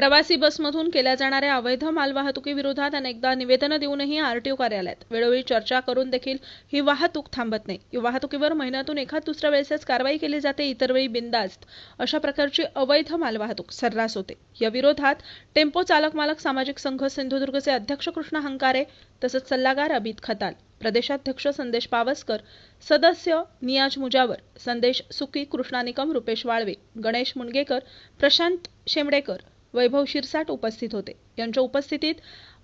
प्रवासी बसमधून केल्या जाणाऱ्या अवैध मालवाहतुकीविरोधात अनेकदा निवेदनं देऊनही आरटीओ कार्यालयात. वेळोवेळी चर्चा करून देखील ही वाहतूक थांबत नाही. या वाहतुकीवर महिन्यातून एखाद दुसऱ्या वेळेसच कारवाई केली जाते इतर वेळी बिंदास्त अशा प्रकारची अवैध मालवाहतूक सर्रास होते. या विरोधात टेम्पो चालक मालक सामाजिक संघ सिंधुदुर्गचे अध्यक्ष कृष्ण हंकारे तसंच सल्लागार अबित खताल प्रदेशाध्यक्ष संदेश पावसकर सदस्य नियाज मुजावर संदेश सुकी कृष्णा निकम रुपेश वाळवे गणेश मुणगेकर प्रशांत शेमडेकर वैभव शिरसाट उपस्थित होते. यांच्या उपस्थितीत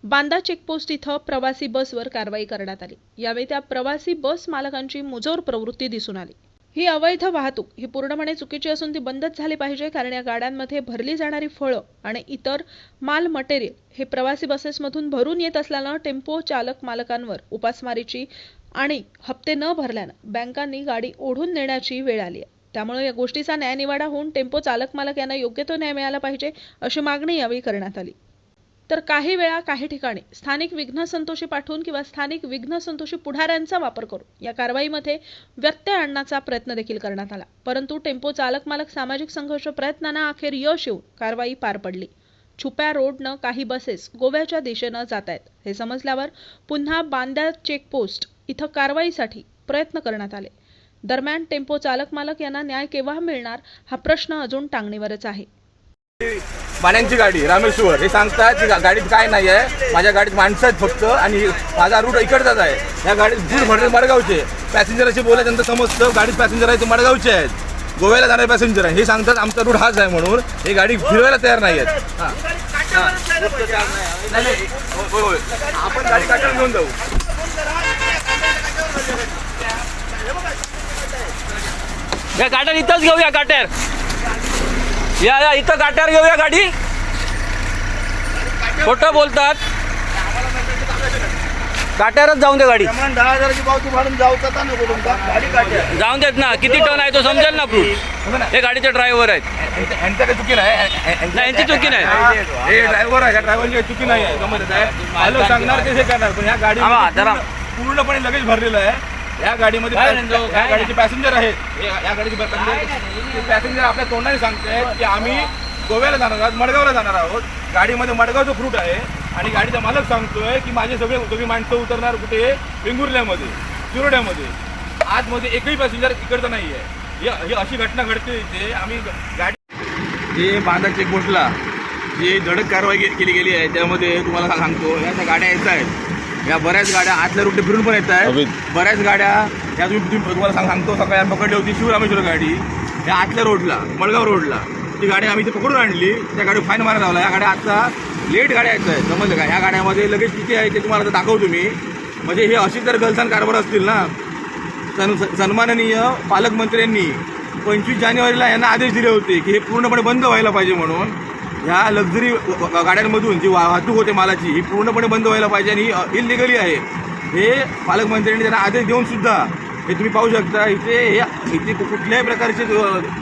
बांदा चेकपोस्ट इथं प्रवासी बसवर कारवाई करण्यात आली. यावेळी त्या प्रवासी बस मालकांची मुजोर प्रवृत्ती दिसून आली. ही अवैध वाहतूक ही पूर्णपणे चुकीची असून ती बंदच झाली पाहिजे कारण या गाड्यांमध्ये भरली जाणारी फळं आणि इतर माल मटेरियल हे प्रवासी बसेसमधून भरून येत असल्यानं टेम्पो चालक मालकांवर उपासमारीची आणि हप्ते न भरल्यानं बँकांनी गाडी ओढून नेण्याची वेळ आली आहे. त्यामुळे या गोष्टीचा न्यायनिवाडा होऊन टेम्पो चालक मालक यांना योग्य तो न्याय मिळाला पाहिजे अशी मागणी यावेळी करण्यात आली. तर काही वेळा काही ठिकाणी स्थानिक विघ्न संतोषी पाठवून किंवा स्थानिक विघ्न संतोषी पुढाऱ्यांचा वापर करून या कारवाईमध्ये व्यत्यय आणण्याचा प्रयत्न देखील करण्यात आला. परंतु टेम्पो चालक मालक सामाजिक संघर्ष प्रयत्नांना अखेर यश येऊन कारवाई पार पडली. छुप्या रोडनं काही बसेस गोव्याच्या दिशेनं जात आहेत. हे समजल्यावर पुन्हा बांद्या चेकपोस्ट इथं कारवाईसाठी प्रयत्न करण्यात आले. दरम्यान टेम्पो चालक मालक यांना न्याय केव्हा मिळणार हा प्रश्न अजून टांगणीवरच आहे. पाण्याची गाडी रामेश्वर हे सांगतात की गाडीत काय नाही आहे माझ्या गाडीत माणसं आहेत फक्त आणि माझा रूट इकडचाच आहे. या गाडीत दूर भरले मडगावचे. पॅसेंजर असे बोलायचं समजतं गाडीत पॅसेंजर आहे ते मडगावचे आहेत. गोव्याला जाणारे पॅसेंजर आहे. हे सांगतात आमचा रूट हाच आहे म्हणून. हे गाडी फिरवायला तयार नाही आहेत. हां. आपण गाडी काटायला घेऊन जाऊ. या गाड्या इथंच घेऊया गाट्यार या या इथं गाट्यार घेऊया गाडी. खोटं बोलतात. गाट्यारच जाऊन दे गाडी. दहा हजाराची पावती फाडून जाऊ का नको तुमचा? गाडी जाऊन देत ना. किती टन आहे तो समजेल ना फ्रूट हे गाडीचे ड्रायव्हर आहेत. चुकी नाही. नाही, यांची चुकी नाही. हे ड्रायव्हर आहे. ड्रायव्हरची चुकी नाही आहे. आहे सांगणार ते हे करणार पण ह्या गाडी. पूर्णपणे लगेच भरलेलं आहे. या गाडीमध्ये काय या काय गाडीचे पॅसेंजर आहेत. हे- या गाडीचे पॅसेंजर आपल्या तोंडाने सांगतायत की आम्ही गोव्याला जाणार आहोत मडगावला जाणार आहोत. गाडीमध्ये मडगावचं फ्रूट आहे आणि गाडीचा मालक सांगतोय की माझे सगळे सगळी माणसं उतरणार कुठे? वेंगुर्ल्यामध्ये चिरोड्यामध्ये. आतमध्ये एकही पॅसेंजर इकडचं नाही आहे. ही ही अशी घटना घडते इथे. आम्ही गाडी जे बांधा चेकपोस्टला जी धडक कारवाई के- केली गेली आहे त्यामध्ये तुम्हाला सांगतो ज्या गाड्या येत आहेत. या बऱ्याच गाड्या आतल्या रूटने फिरून पण येत आहेत बऱ्याच गाड्या या तुम्ही तुम्ही- तुम्हाला सांग सांगतो. सकाळी पकडली होती शिवरामेश्वर गाडी. या आतल्या रोडला मडगाव रोडला ती गाडी आम्ही इथे पकडून आणली. त्या गाडी फाईन मारायला लावला. या गाड्या आता लेट गाड्या येत आहेत समजलं का? ह्या गाड्यामध्ये लगेच किती आहे ते तुम्हाला आता दाखवतो मी. म्हणजे हे अशी जर गलसान कारभार असतील ना सन सन्माननीय पालकमंत्र्यांनी पंचवीस जानेवारीला यांना आदेश दिले होते की हे पूर्णपणे बंद व्हायला पाहिजे म्हणून. ह्या लक्झरी गाड्यांमधून जी वाहतूक होते मालाची ही पूर्णपणे बंद व्हायला पाहिजे आणि ही इलिगली आहे. हे पालकमंत्र्यांनी त्यांना आदेश देऊन सुद्धा हे तुम्ही पाहू शकता इथे हे इथे कुठल्याही प्रकारची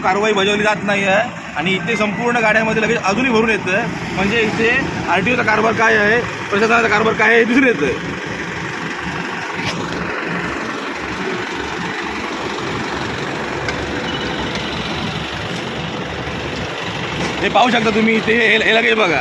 कारवाई बजावली जात नाही आहे. आणि इथे संपूर्ण गाड्यांमध्ये लगेच अजूनही भरून येतं. म्हणजे इथे आर टी ओचा कारभार काय आहे प्रशासनाचा कारभार काय आहे हे दिसून येतं. हे पाहू शकता तुम्ही इथे हे हे लगेच बघा.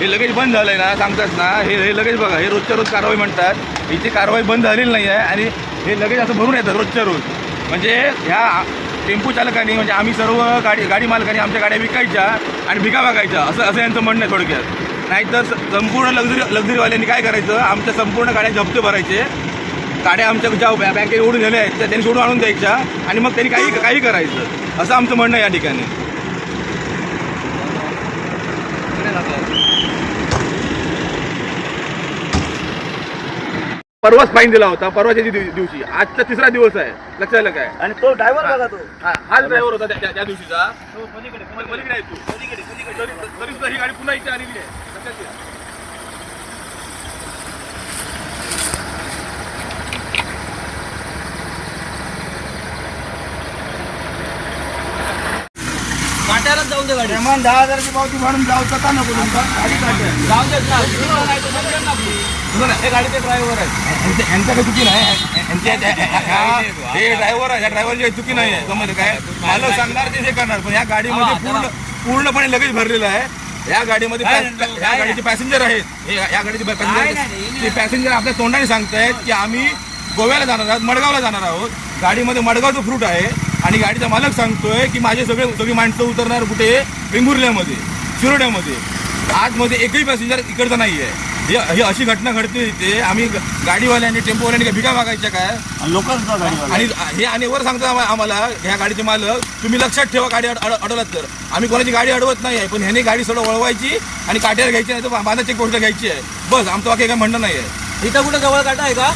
हे लगेच बंद झालं आहे ना सांगतात ना. हे हे लगेच बघा. हे रोजच्या रोज कारवाई म्हणतात. इथे कारवाई बंद झालेली नाही आहे आणि हे लगेच असं भरून येतं रोजच्या रोज. म्हणजे ह्या टेम्पो चालकांनी म्हणजे आम्ही सर्व गाडी गाडी मालकांनी आमच्या गाड्या विकायच्या आणि भिका बघायच्या. असं असं यांचं म्हणणं आहे थोडक्यात. नाहीतर संपूर्ण लक्झरी लक्झरीवाल्यांनी काय करायचं? आमच्या संपूर्ण गाड्या जप्त भरायचे. गाड्या आमच्या ज्या बँकेत ओढून झाल्या आहेत त्या त्यांनी सोडून आणून द्यायच्या आणि मग त्यांनी काही काही करायचं. असं आमचं म्हणणं आहे या ठिकाणी. परवाच फाईन दिला होता परवाच्या दिव- दिवशी. आजचा तिसरा दिवस आहे. लक्षात आलं काय? आणि तो ड्रायव्हर बघा तो. हा हाच ड्रायव्हर होता त्या- त्या त्या दिवशीचा. पलीकडे पलीकडे. आहे तू. तरी तरी सुद्धा ही गाडी पुन्हा इथे आलेली आहे. लक्षात घ्या. जाऊन दे गाडी. दहा हजाराची पावती फाडून जाऊ का नको तुमचा गाडी काढ्या जाऊन देत ना हे गाडीचे ड्रायव्हर आहेत. यांच्या यांच्या काही चुकी नाही. हे ड्रायव्हर आहे या ड्रायव्हरची काही चुकी नाही आहे. समजलं काय? मालक सांगणार ते करणार पण ह्या गाडीमध्ये पूर्ण पूर्णपणे लगेच भरलेलं आहे. या गाडीमध्ये या गाडीचे पॅसेंजर आहेत. हे या गाडीचे पॅसेंजर ते पॅसेंजर आपल्या तोंडाने सांगतायत की आम्ही गोव्याला जाणार आहोत मडगावला जाणार आहोत. गाडीमध्ये मडगावचं फ्रूट आहे आणि गाडीचा मालक सांगतोय की माझे सगळे सगळी माणसं उतरणार कुठे? वेंगुर्ल्यामध्ये शिरोड्यामध्ये. आतमध्ये एकही पॅसेंजर इकडचा नाही आहे ही ही अशी घटना घडते इथे. आम्ही गाडीवाल्यांनी टेम्पोवाल्यांनी काय भिका मागायच्या काय? लोकच गाडी आणि हे आणि वर सांगतो आम्हा- आम्हाला ह्या गाडीचे मालक तुम्ही लक्षात ठेवा गाडी अड- अड- अडवलात तर. आम्ही कोणाची गाडी अडवत नाही आहे पण ह्याने गाडी सगळं वळवायची आणि काट्यावर घ्यायची नाही तर बांधा चेक गोष्ट घ्यायची आहे. बस आमचं वाक्य काय म्हणणं नाही आहे इथं कुठं जवळ काटा आहे का?